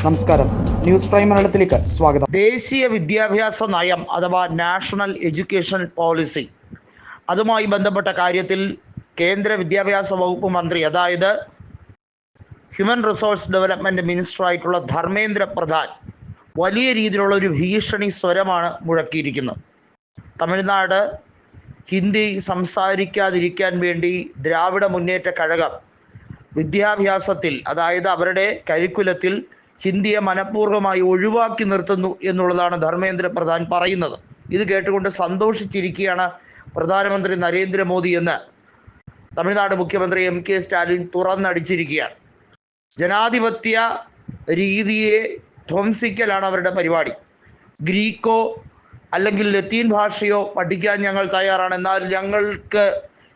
നമസ്കാരം. News prime മലയാളത്തിലേക്ക് സ്വാഗതം. ദേശീയ വിദ്യാഭ്യാസ നയം അഥവാ നാഷണൽ എഡ്യൂക്കേഷൻ പോളിസി. അതുമായി ബന്ധപ്പെട്ട കാര്യത്തിൽ കേന്ദ്ര വിദ്യാഭ്യാസ വകുപ്പ് മന്ത്രി അതായത് ഹ്യൂമൻ റിസോഴ്സ് ഡെവലപ്മെന്റ് മിനിസ്റ്റർ ആയിട്ടുള്ള ധർമ്മേന്ദ്ര പ്രധാൻ വലിയ രീതിയിലുള്ള ഒരു ഭീഷണി സ്വരമാണ് മുഴക്കിയിരിക്കുന്നത്. തമിഴ്നാട് ഹിന്ദി സംസാരിക്കാതിരിക്കാൻ വേണ്ടി ദ്രാവിഡ മുന്നേറ്റ കഴകം വിദ്യാഭ്യാസത്തിൽ അതായത് അവരുടെ കരിക്കുലത്തിൽ ഹിന്ദിയെ മനഃപൂർവമായി ഒഴിവാക്കി നിർത്തുന്നു എന്നുള്ളതാണ് ധർമ്മേന്ദ്ര പ്രധാൻ പറയുന്നത്. ഇത് കേട്ടുകൊണ്ട് സന്തോഷിച്ചിരിക്കുകയാണ് പ്രധാനമന്ത്രി നരേന്ദ്രമോദി എന്ന്. തമിഴ്നാട് മുഖ്യമന്ത്രി എം കെ സ്റ്റാലിൻ തുറന്നടിച്ചിരിക്കുകയാണ്. ജനാധിപത്യ രീതിയെ ധ്വംസിക്കലാണ് അവരുടെ പരിപാടി. ഗ്രീക്കോ അല്ലെങ്കിൽ ലത്തീൻ ഭാഷയോ പഠിക്കാൻ ഞങ്ങൾ തയ്യാറാണ്. എന്നാൽ ഞങ്ങൾക്ക്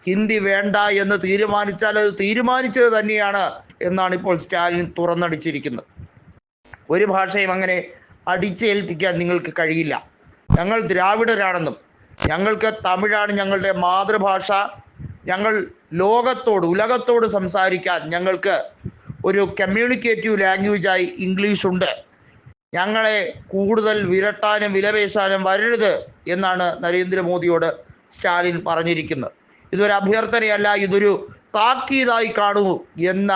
ഹിന്ദി വേണ്ട എന്ന് തീരുമാനിച്ചാൽ അത് തീരുമാനിച്ചത് തന്നെയാണ് എന്നാണ് ഇപ്പോൾ സ്റ്റാലിൻ തുറന്നടിച്ചിരിക്കുന്നത്. ഒരു ഭാഷയും അങ്ങനെ അടിച്ചേൽപ്പിക്കാൻ നിങ്ങൾക്ക് കഴിയില്ല. ഞങ്ങൾ ദ്രാവിഡരാണെന്നും ഞങ്ങൾക്ക് തമിഴാണ് ഞങ്ങളുടെ മാതൃഭാഷ ഞങ്ങൾ ലോകത്തോട് ഉലകത്തോട് സംസാരിക്കാൻ ഞങ്ങൾക്ക് ഒരു കമ്മ്യൂണിക്കേറ്റീവ് ലാംഗ്വേജായി ഇംഗ്ലീഷ് ഉണ്ട്. ഞങ്ങളെ കൂടുതൽ വിരട്ടാനും വിലപേശാനും വരരുത് എന്നാണ് നരേന്ദ്രമോദിയോട് സ്റ്റാലിൻ പറഞ്ഞിരിക്കുന്നത്. ഇതൊരു അഭ്യർത്ഥനയല്ല ഇതൊരു താക്കീതായി കാണൂ എന്ന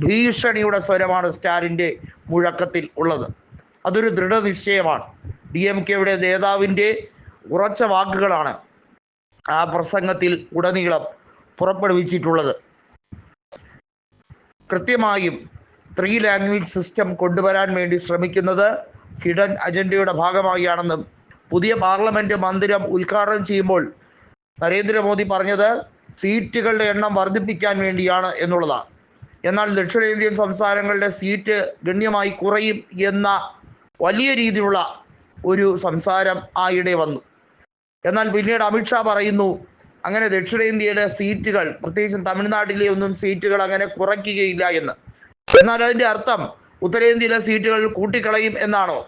ഭീഷണിയുടെ സ്വരമാണ് സ്റ്റാലിന്റെ മുഴക്കത്തിൽ ഉള്ളത്. അതൊരു ദൃഢനിശ്ചയമാണ്. ഡി എം കെയുടെ നേതാവിന്റെ ഉറച്ച വാക്കുകളാണ് ആ പ്രസംഗത്തിൽ ഉടനീളം പുറപ്പെടുവിച്ചിട്ടുള്ളത്. കൃത്യമായും ത്രീ ലാംഗ്വേജ് സിസ്റ്റം കൊണ്ടുവരാൻ വേണ്ടി ശ്രമിക്കുന്നത് ഹിഡൻ അജണ്ടയുടെ ഭാഗമായാണെന്നും പുതിയ പാർലമെന്റ് മന്ദിരം ഉദ്ഘാടനം ചെയ്യുമ്പോൾ നരേന്ദ്രമോദി പറഞ്ഞത് സീറ്റുകളുടെ എണ്ണം വർദ്ധിപ്പിക്കാൻ വേണ്ടിയാണ് എന്നുള്ളതാണ്. എന്നാൽ ദക്ഷിണേന്ത്യൻ സംസ്ഥാനങ്ങളുടെ സീറ്റ് ഗണ്യമായി കുറയും എന്ന വലിയ രീതിയിലുള്ള ഒരു സംസാരം ആയിടെ വന്നു. എന്നാൽ പിന്നീട് അമിത്ഷാ പറയുന്നു അങ്ങനെ ദക്ഷിണേന്ത്യയുടെ സീറ്റുകൾ പ്രത്യേകിച്ചും തമിഴ്നാട്ടിലെ ഒന്നും സീറ്റുകൾ അങ്ങനെ കുറയ്ക്കുകയില്ല എന്ന്. എന്നാൽ അതിന്റെ അർത്ഥം ഉത്തരേന്ത്യയിലെ സീറ്റുകൾ കൂട്ടിക്കളയും എന്നാണോ?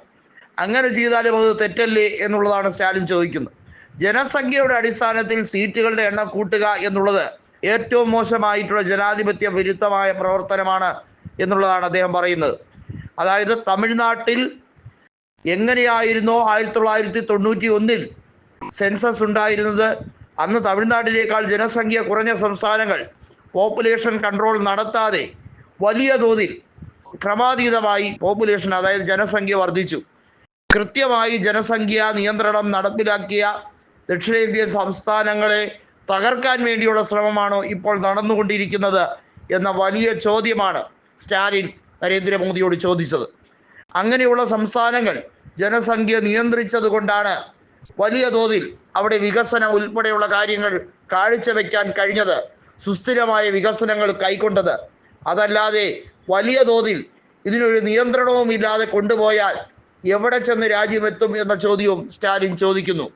അങ്ങനെ ചെയ്താലും അത് തെറ്റല്ലേ എന്നുള്ളതാണ് സ്റ്റാലിൻ ചോദിക്കുന്നത്. ജനസംഖ്യയുടെ അടിസ്ഥാനത്തിൽ സീറ്റുകളുടെ എണ്ണം കൂട്ടുക എന്നുള്ളത് ഏറ്റവും മോശമായിട്ടുള്ള ജനാധിപത്യ വിരുദ്ധമായ പ്രവർത്തനമാണ് എന്നുള്ളതാണ് അദ്ദേഹം പറയുന്നത്. അതായത് തമിഴ്നാട്ടിൽ എങ്ങനെയായിരുന്നോ ആയിരത്തി തൊള്ളായിരത്തി തൊണ്ണൂറ്റി ഒന്നിൽ സെൻസസ് ഉണ്ടായിരുന്നത്. അന്ന് തമിഴ്നാട്ടിലേക്കാൾ ജനസംഖ്യ കുറഞ്ഞ സംസ്ഥാനങ്ങൾ പോപ്പുലേഷൻ കൺട്രോൾ നടത്താതെ വലിയ തോതിൽ ക്രമാതീതമായി പോപ്പുലേഷൻ അതായത് ജനസംഖ്യ വർദ്ധിച്ചു. കൃത്യമായി ജനസംഖ്യ നിയന്ത്രണം നടപ്പിലാക്കിയ ദക്ഷിണേന്ത്യൻ സംസ്ഥാനങ്ങളെ തകർക്കാൻ വേണ്ടിയുള്ള ശ്രമമാണോ ഇപ്പോൾ നടന്നുകൊണ്ടിരിക്കുന്നത് എന്ന വലിയ ചോദ്യമാണ് സ്റ്റാലിൻ നരേന്ദ്രമോദിയോട് ചോദിച്ചത്. അങ്ങനെയുള്ള സംസ്ഥാനങ്ങൾ ജനസംഖ്യ നിയന്ത്രിച്ചത് കൊണ്ടാണ് വലിയ തോതിൽ അവിടെ വികസനം ഉൾപ്പെടെയുള്ള കാര്യങ്ങൾ കാഴ്ചവെക്കാൻ കഴിഞ്ഞത് സുസ്ഥിരമായ വികസനങ്ങൾ കൈക്കൊണ്ടത്. അതല്ലാതെ വലിയ തോതിൽ ഇതിനൊരു നിയന്ത്രണവും ഇല്ലാതെ കൊണ്ടുപോയാൽ എവിടെ ചെന്ന് രാജ്യമെത്തും എന്ന ചോദ്യവും സ്റ്റാലിൻ ചോദിക്കുന്നു.